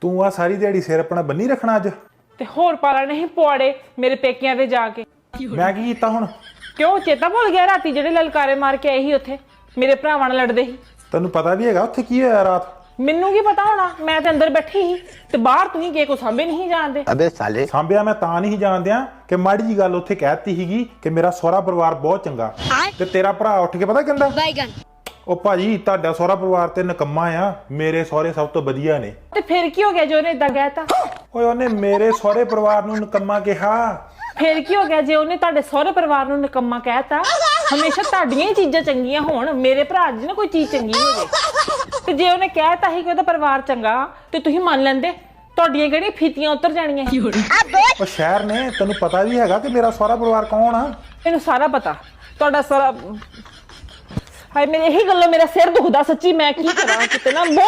ਤੂੰ ਆ ਸਾਰੀ ਦਿਹਾੜੀ ਸਿਰ ਆਪਣਾ ਬੰਨੀ ਰੱਖਣਾ ਅੱਜ? ਤੇ ਹੋਰ ਪਾਲਾ ਨਹੀਂ ਪੁਆੜੇ ਮੇਰੇ ਪੇਕਿਆਂ ਤੇ ਜਾ ਕੇ। ਮੈਂ ਕੀ ਕੀਤਾ ਹੁਣ? ਕਿਉਂ ਚੇਤਾ ਭੁੱਲ ਗਿਆ ਰਾਤੀ ਜਿਹੜੇ ਲਲਕਾਰੇ ਮਾਰ ਕੇ ਆਏ ਸੀ ਉੱਥੇ? ਮੇਰੇ ਭਰਾਵਾਂ ਨਾਲ ਲੜਦੇ ਸੀ। ਤੈਨੂੰ ਪਤਾ ਵੀ ਹੈਗਾ ਉੱਥੇ ਕੀ ਹੋਇਆ ਰਾਤ? ਮੈਨੂੰ ਕੀ ਪਤਾ ਹੋਣਾ? ਮੈਂ ਤੇ ਅੰਦਰ ਬੈਠੀ ਸੀ ਤੇ ਬਾਹਰ ਤੁਸੀਂ ਕੇ ਕੋ ਸਾਂਭੇ ਨਹੀਂ ਜਾਣਦੇ। ਅਬੇ ਸਾਲੇ। ਸਾਂਭਿਆ ਮੈਂ ਤਾਂ ਨਹੀਂ ਜਾਣਦਿਆਂ ਕਿ ਮਾੜੀ ਜੀ ਗੱਲ ਉੱਥੇ ਕਹਿਤੀ ਸੀਗੀ ਕਿ ਮੇਰਾ ਸੋਹਰਾ ਪਰਿਵਾਰ ਬਹੁਤ ਚੰਗਾ ਤੇ ਤੇਰਾ ਭਰਾ ਉੱਠ ਕੇ ਪਤਾ ਕਹਿੰਦਾ? ਬਾਈਗਨ ਉਹ ਭਾਜੀ ਤੁਹਾਡਾ ਸਹੁਰਾ ਪਰਿਵਾਰ ਤੇ ਨਕੰਮਾ ਆ। ਮੇਰੇ ਸਹੁਰੇ ਸਭ ਤੋਂ ਵਧੀਆ ਨੇ। ਤੇ ਫਿਰ ਕੀ ਹੋ ਗਿਆ ਜੋ ਉਹਨੇ ਇਦਾਂ ਕਹਿਤਾ? ਓਏ ਉਹਨੇ ਮੇਰੇ ਸਹੁਰੇ ਪਰਿਵਾਰ ਨੂੰ ਨਕੰਮਾ ਕਿਹਾ। ਫਿਰ ਕੀ ਹੋ ਗਿਆ ਜੇ ਉਹਨੇ ਤੁਹਾਡੇ ਸਹੁਰੇ ਪਰਿਵਾਰ ਨੂੰ ਨਿਕੰਮਾ ਕਹਿਤਾ? ਹਮੇਸ਼ਾ ਤੁਹਾਡੀਆਂ ਹੀ ਚੀਜ਼ਾਂ ਚੰਗੀਆਂ ਹੋਣ ਮੇਰੇ ਭਰਾ ਦੀ ਨਾ ਕੋਈ ਚੀਜ਼ ਚੰਗੀ ਹੋਵੇ। ਤੇ ਜੇ ਉਹਨੇ ਕਹਿਤਾ ਸੀ ਕਿ ਉਹਦਾ ਪਰਿਵਾਰ ਚੰਗਾ ਤੇ ਤੁਸੀਂ ਮੰਨ ਲੈਂਦੇ। ਤੁਹਾਡੀਆਂ ਕਿਹੜੀਆਂ ਫੀਤੀਆਂ ਉਤਰ ਜਾਣੀਆਂ ਉਹ ਸ਼ਹਿਰ ਨੇ ਤੈਨੂੰ ਪਤਾ ਵੀ ਹੈਗਾ ਕਿ ਮੇਰਾ ਸਹੁਰਾ ਪਰਿਵਾਰ ਕੌਣ ਆ? ਮੈਨੂੰ ਸਾਰਾ ਪਤਾ। ਤੁਹਾਡਾ ਸਾਰਾ ਹਾਏ ਮੇਰੇ ਇਹੀ ਗੱਲੋਂ ਮੇਰਾ ਸਿਰ ਦੁਖਦਾ ਸੱਚੀ ਮੈਂ ਕੀ ਕਰਾਂ ਕਿਤੇ ਨਾ ਬਹੁਤ